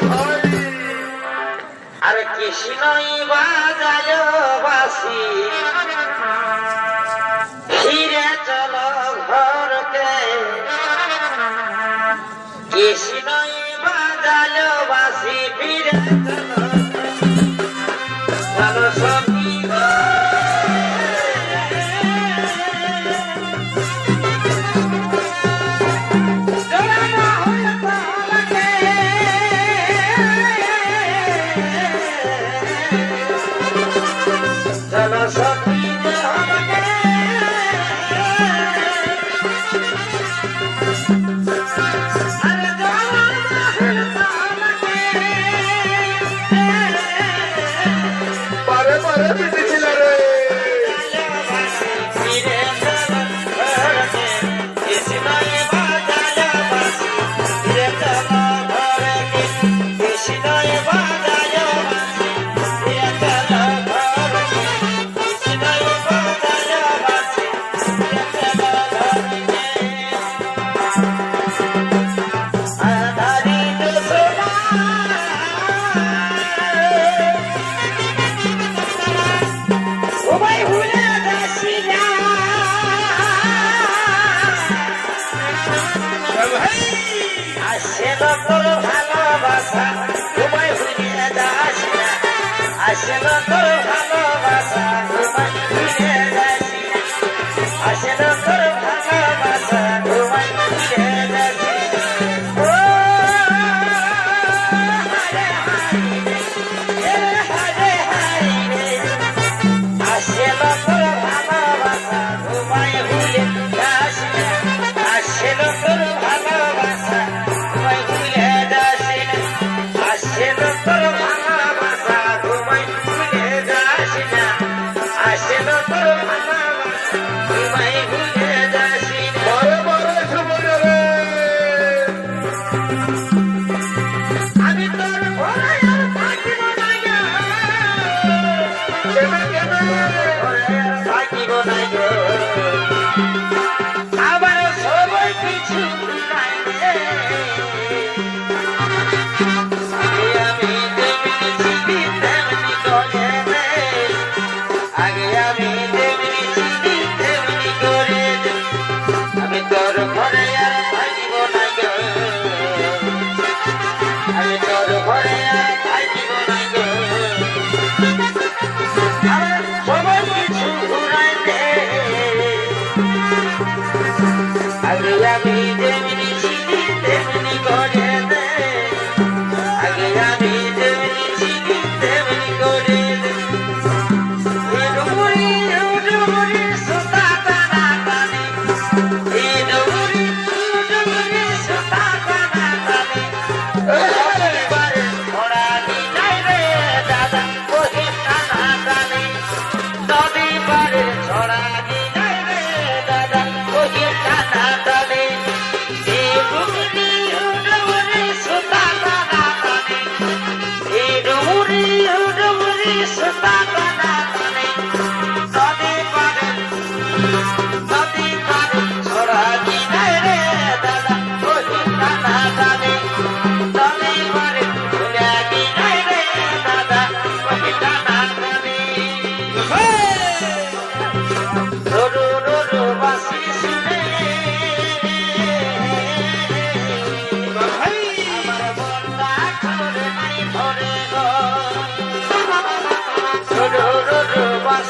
ভোল আর কৃষ্ণই বাজালো বাসি। ফিরে চল ঘরকে। কৃষ্ণই বাজালো বাসি। ফিরে চল তোর ভালোবাসা তোমায় ভুলিয়ে দাস আসলো তোর ভালোবাসা।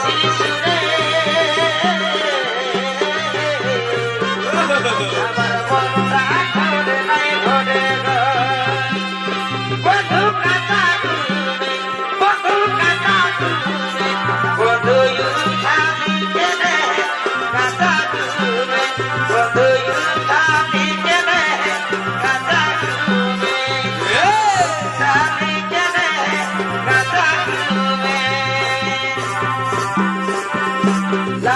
Thank you.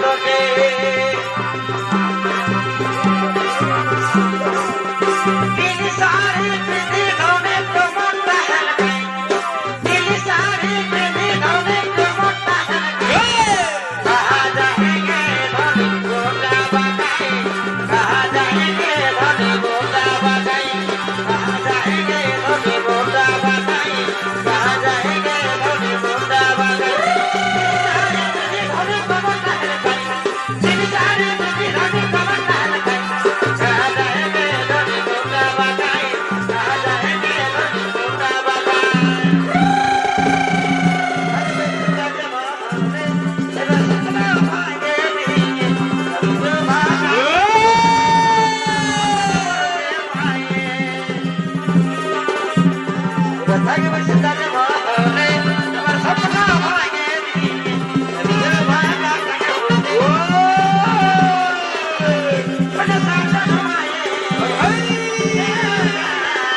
চরণে Gracias.